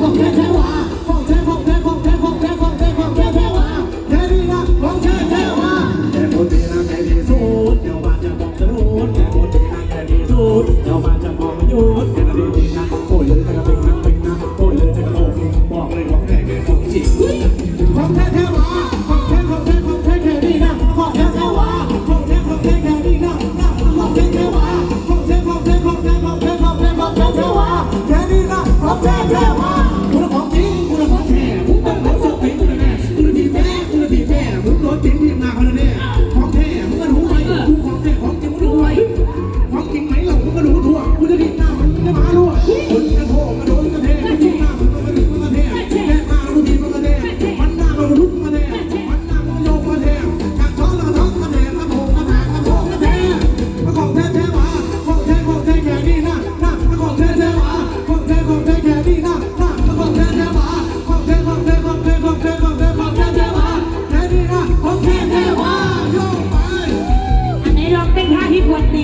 我别对我。Tính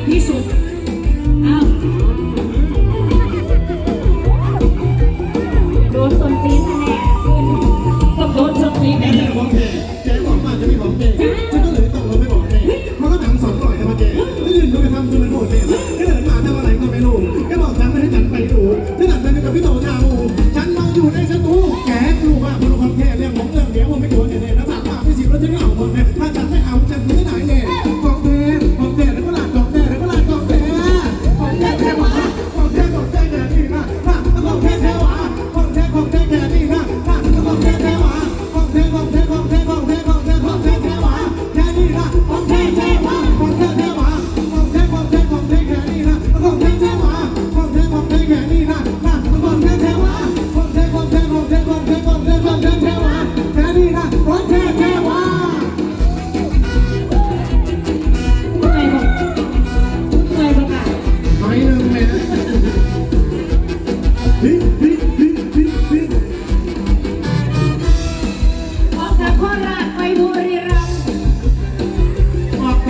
ที่สุดอ้าวโดนส่นตีนแน่คุณต้โดนส่วนตีนแน่แน่ของเธอแกบอกว่าจะมีของเธอฉันก็เลยต้องลงไปบอกเธอมันก็ถามสอนหน่อยทำไมแกไม่ยืนดูไปทำคือมันโหดเธอแกเดินมาทำอะไรก็ไม่รู้แกบอกฉันไม่ให้ฉันไปดูฉันหลับไปกับพี่โตชาบูฉันลองอยู่ในสตูแกรู้ว่ามันความแค่เรื่องของเรื่องเดียวมันไม่กลัวแน่ๆนะปากปากไม่สีบแล้วฉันเหงา